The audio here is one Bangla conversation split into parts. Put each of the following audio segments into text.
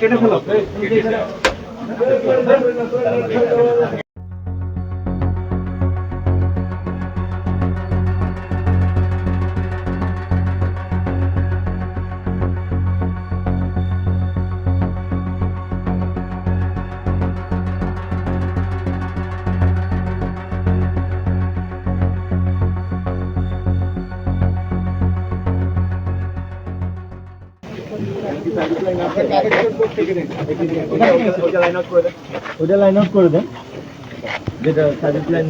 কেটে ফেলো। ওটা লাইন আউট করে দেন। যেটা সার্ভিস লাইন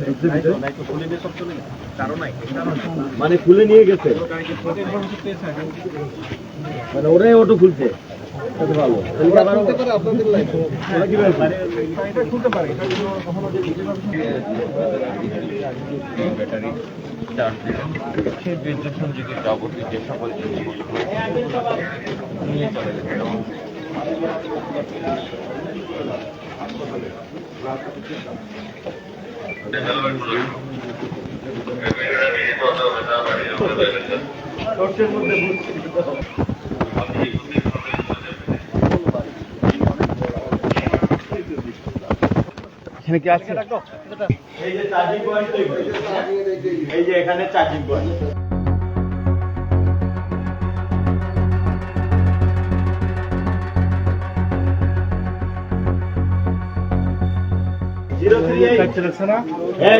মানে খুলে নিয়ে গেছে। মানে ওরাই অটো খুলছে। ব্যাটারি চার্জ দিলেন সে বিদ্যুৎ সংযোগের যাবতীয় যে সকল জিনিসপত্র নিয়ে চলে গেছে এখানে কি আছে? এই যে চার্জিং পয়েন্ট এই যে এখানে চার্জিং পয়েন্ট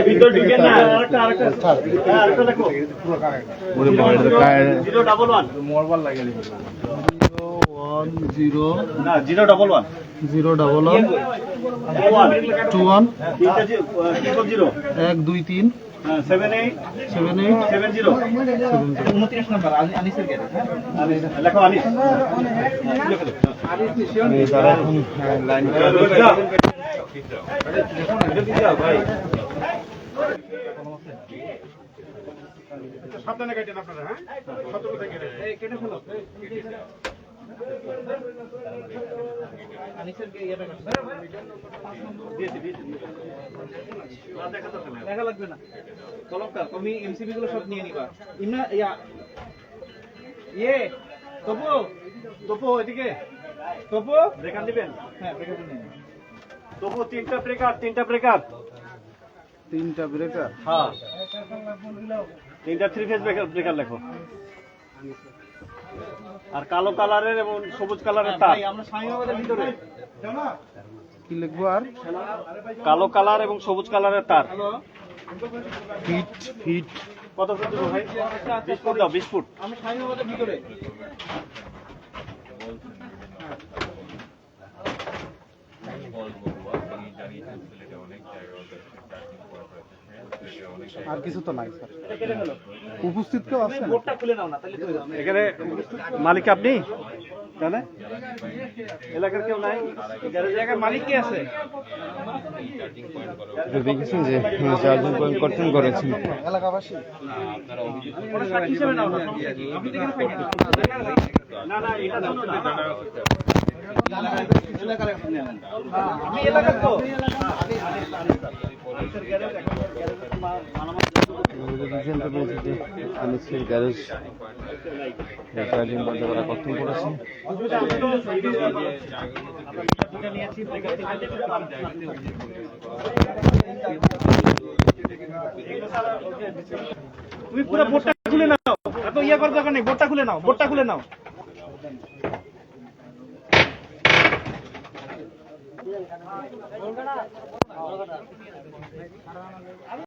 ভিতর ঢুকে না। আরেকটা আরেকটা। আরেকটা দেখো। Zero double one zero double one two one এক দুই তিন seven eight seven eight seven zero উনত্রিশ নম্বর আনিসের গেটে লেখো আনিস কেটে ফেলো। দেখা লাগবে না কলমকার তুমি এমসিবি গুলো সব নিয়ে নিবা। ইমনা ইয়া। ইয়ে তপু তপু এদিকে। তপু? ব্রেকার দিবেন? হ্যাঁ ব্রেকার তিনটা ব্রেকার তিনটা ব্রেকার তিনটা ব্রেকার হ্যাঁ। তিনটা থ্রি ফেজ ব্রেকার ব্রেকার লেখো। আর কালো কালারের এবং সবুজ কালারের তার। ভাই আমরা স্বামীবাদের ভিতরে। কি লিখব আর? কালো কালার এবং সবুজ কালারের তার। Fit fit. কত ফুট ভাই? বিশ ফুট দাও বিশ ফুট। আমি ভিতরে। আর কিছু তো নাই স্যার। উপস্থিত কেউ আছেন বোর্ডটা খুলে নাও না তাহলে তো এখানে মালিক আপনি? জানে? এলাকার কেউ নাই? জায়গার মালিক কে আছে? দেখেছেন যে চার্জিং পয়েন্ট কর্তন করেছেন। এলাকাবাসী? না না না এটা আমি এলাকার তো। আনিসের গ্যারেজ চার্জিং বন্ধ করা কর্তন করেছে তুমি পুরো বোর্ডটা খুলে নাও। এত ইয়ে করার দরকার নেই বোর্ডটা খুলে নাও বোর্ডটা খুলে নাও।